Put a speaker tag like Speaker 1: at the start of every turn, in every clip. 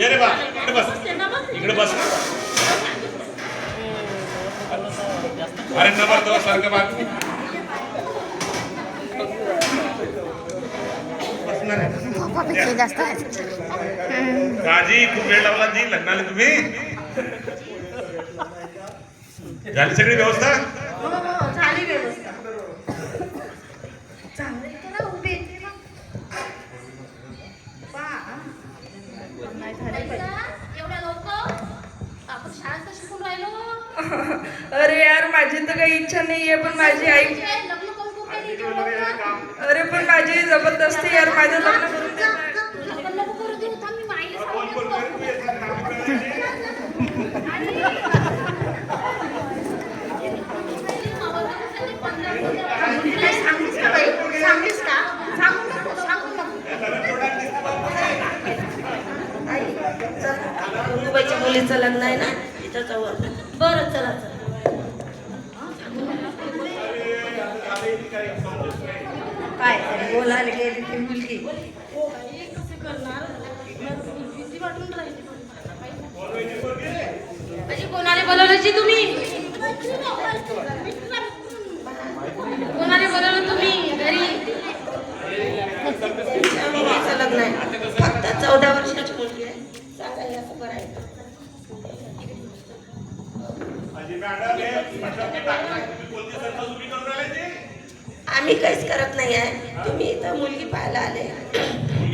Speaker 1: ये रे बा इकडे बस. इकडे बस. अरे नंबर तो सारखं बाग. काजी खूप वेळ लावला जी लग्नाला तुम्ही. झाली सगळी व्यवस्था
Speaker 2: हो हो झाली व्यवस्था चांगलं करा उभे पा नाही झाली पाहिजे
Speaker 3: एवढ्या लवकर आपण शाळेत तर शिकून राहिलो
Speaker 4: अरे यार माझी तर काही इच्छा नाहीये पण माझी आई? अरे पण माझी जबरदस्ती यार माझं लग्न करून
Speaker 2: मुलीचं लग्न आहे ना? आपण.
Speaker 3: बरं चला चला.
Speaker 2: काय बोलायला गेली ती मुलगी.
Speaker 3: कोणाला बोलवलं जी तुम्ही? कोणाला बोलवलं तुम्ही घरी?
Speaker 2: लग्न आहे. फक्त चौदा वर्षाची मुलगी आहे. सांगायला असं बरं आहे आम्ही काहीच करत नाही आहे. तुम्ही इथं मुलगी पाहायला आले.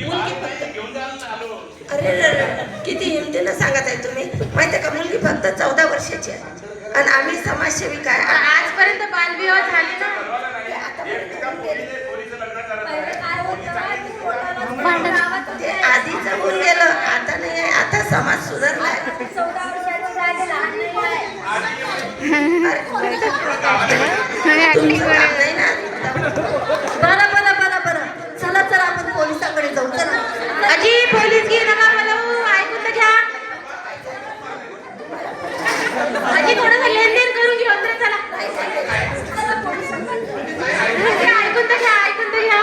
Speaker 2: मुलगी फक्त अरे किती हिमतीनं सांगत आहे तुम्ही. माहिती आहे का मुलगी फक्त चौदा वर्षाची आहे. आणि आम्ही समाजसेविका आहे.
Speaker 3: आजपर्यंत बालविवाह झाले ना?
Speaker 2: बरं बरं बरं बरं चला चला आपण पोलिसाकडे जाऊ चला
Speaker 3: अजी पोलीस घे नका बोलवू ऐकून तर घ्या अजी थोडंसं लेनदेन करून घेऊ तर चला ऐकून तर घ्या ऐकून तर घ्या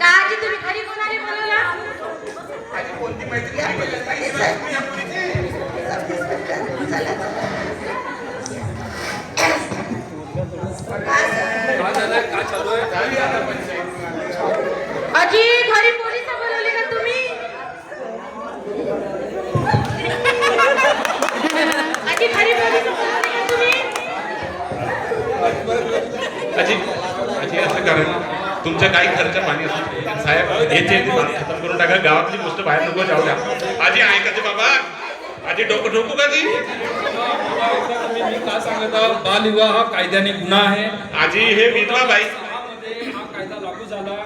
Speaker 3: का आजी तुम्ही घरी कोणाला बोलवला
Speaker 2: हेच आहे.
Speaker 3: अजी घरी पोलीस बोलवले का तुम्ही? अजी घरी पोलीस बोलवले का तुम्ही?
Speaker 1: अजी अजी असं करा तुमच्या काही खर्च पाणी असतो साहेब हे जे खतम करून टाका गावातली गोष्ट बाहेर नको जाऊ द्या. आजी ऐका ते बाबा. आजी डोकं ठोकू का जी
Speaker 5: मी का सांगत आहोत? बालविवाह हा कायद्याने गुन्हा आहे.
Speaker 1: आजी हे विधवा बाई.
Speaker 5: हा कायदा लागू झाला.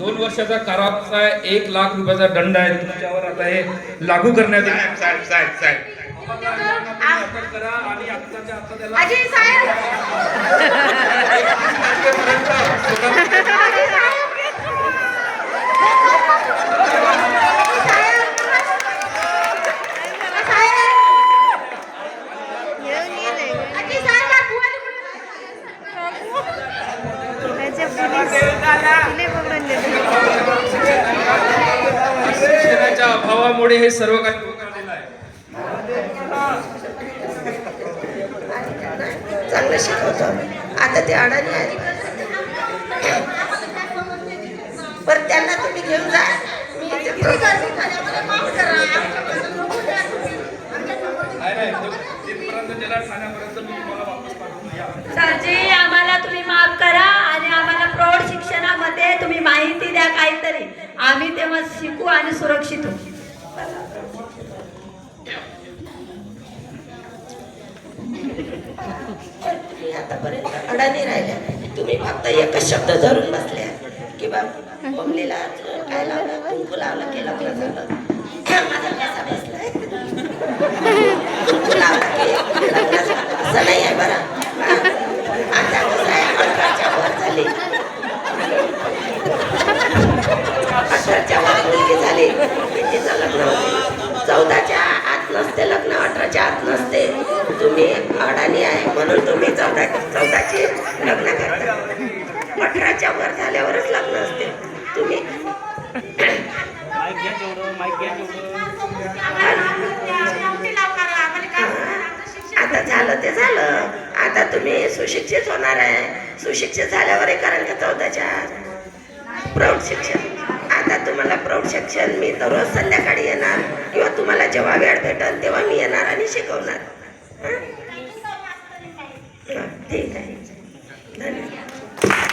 Speaker 5: दोन वर्षाचा कारावाचा एक लाख रुपयाचा दंड आहे. तुमच्यावर आता हे लागू करण्यात
Speaker 1: साहेब साहेब साहेब
Speaker 5: करा आणि आत्ताच्या आता त्याला
Speaker 3: अजी साहेब अजी साहेब अजी साहेब आप बुवाले
Speaker 5: शिक्षणाच्या अभावामुळे हे सर्व काही
Speaker 2: चांगलं शिकवतो. आता ते अडाणी आहे बरं त्यांना तुम्ही घेऊन जा. मी इथे
Speaker 5: नाही नाही. तिथपर्यंत त्याला ठाण्यापर्यंत मी तुम्हाला वापस पाठवून या
Speaker 6: सरजी आम्हाला तुम्ही माफ करा आणि आम्हाला प्रौढ शिक्षणामध्ये तुम्ही माहिती द्या काहीतरी आम्ही शिकू आणि सुरक्षित हो
Speaker 2: तुम्ही आतापर्यंत अडाणी राहिल्या. तुम्ही फक्त एकच शब्द धरून बसल्या की बाबा कोंबलीला काय लावलं? कुंकू लावलं केलं माझा कसा बसला कुंकू लावलं की लग्न झालं असं नाही आहे बरं हा. आता कसं आहे अठराच्या वर झाली अठराच्या वर मुलगी झाली की तिचं लग्न होते चौदाच्या आत नसते लग्न अठराच्या आत नसते तुम्ही अडाणी आहे म्हणून तुम्ही चौदा चौदाचे लग्न करता अठराच्या वर झाल्यावरच लग्न असते तुम्ही आता झालं. आता तुम्ही सुशिक्षित होणार आहे. सुशिक्षित झाल्यावर हे कराल का चौदाच्या प्रौढ शिक्षण. आता तुम्हाला प्रौढ शिक्षण मी दररोज संध्याकाळी येणार किंवा तुम्हाला जेव्हा वेळ भेटेल तेव्हा मी येणार आणि शिकवणार. हां? ठीक आहे. धन्यवाद.